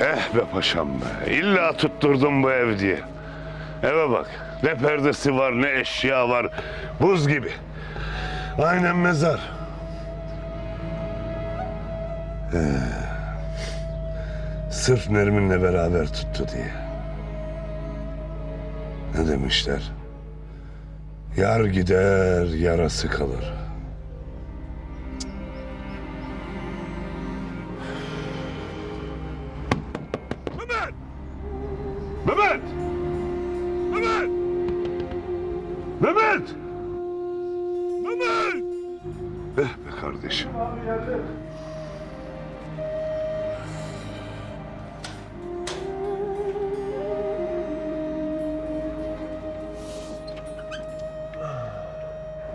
Eh be paşam be. İlla tutturdum bu ev diye. Eve bak. Ne perdesi var ne eşya var. Buz gibi. Aynen mezar. Ee, sırf Nermin'le beraber tuttu diye. Ne demişler? Yar gider, yarası kalır. Mehmet! Mehmet! Mehmet! Mehmet! Eh be kardeşim.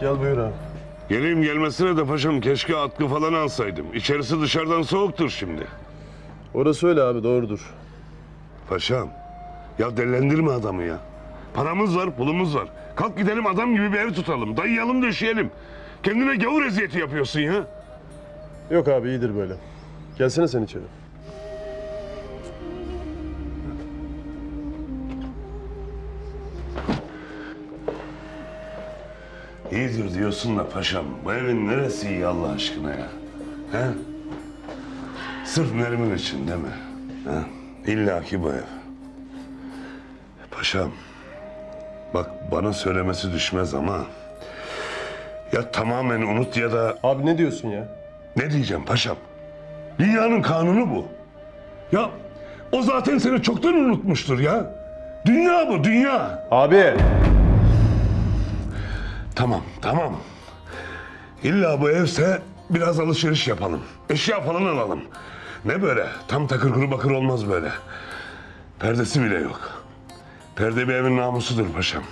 Gel buyur abi. Geleyim gelmesine de paşam keşke atkı falan alsaydım. İçerisi dışarıdan soğuktur şimdi. Orası öyle abi doğrudur. Paşam, ya dellendirme adamı ya. Paramız var, pulumuz var. Kalk gidelim adam gibi bir ev tutalım. Dayayalım döşeyelim. Kendine gavur eziyeti yapıyorsun ya. Yok abi iyidir böyle. Gelsene sen içeri. İyidir diyorsun da paşam. Bu evin neresi iyi Allah aşkına ya? He? Sırf Neriman için değil mi? He? İlla ki bu ev. Paşam. Bak bana söylemesi düşmez ama... Ya tamamen unut ya da Abi ne diyorsun ya? Ne diyeceğim paşam? Dünyanın kanunu bu. Ya o zaten seni çoktan unutmuştur ya. Dünya bu dünya. Abi! Tamam tamam. İlla bu evse biraz alışveriş yapalım. Eşya falan alalım. Ne böyle? Tam takır kuru bakır olmaz böyle. Perdesi bile yok. Perde bir evin namusudur paşam.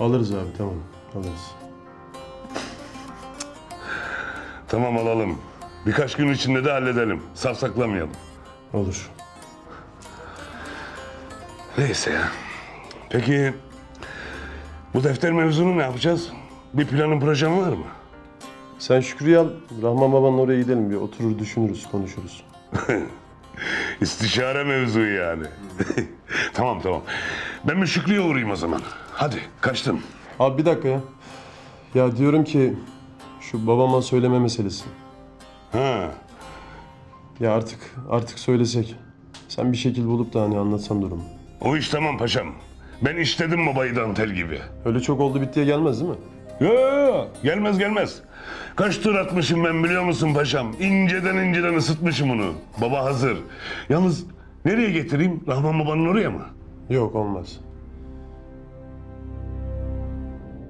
Alırız abi tamam alırız. Tamam alalım. Birkaç gün içinde de halledelim. Safsaklamayalım. Olur. Neyse ya. Peki bu defter mevzunu ne yapacağız? Bir planın projen var mı? Sen Şükrü'yü al. Rahman babanın oraya gidelim bir oturur düşünürüz konuşuruz. İstişare mevzu yani. tamam tamam. Ben bir Şükrü'ye uğrayayım o zaman. Hadi kaçtım. Abi bir dakika ya. Ya diyorum ki şu babama söyleme meselesi. Ha. Ya artık artık söylesek. Sen bir şekil bulup da hani anlatsan durumu. O iş tamam paşam. Ben işledim babayı dantel gibi. Öyle çok oldu bittiye gelmez değil mi? Yo, yo, yo. gelmez gelmez. Kaç tur atmışım ben biliyor musun paşam? İnceden inceden ısıtmışım onu. Baba hazır. Yalnız nereye getireyim? Rahman babanın oraya mı? Yok olmaz.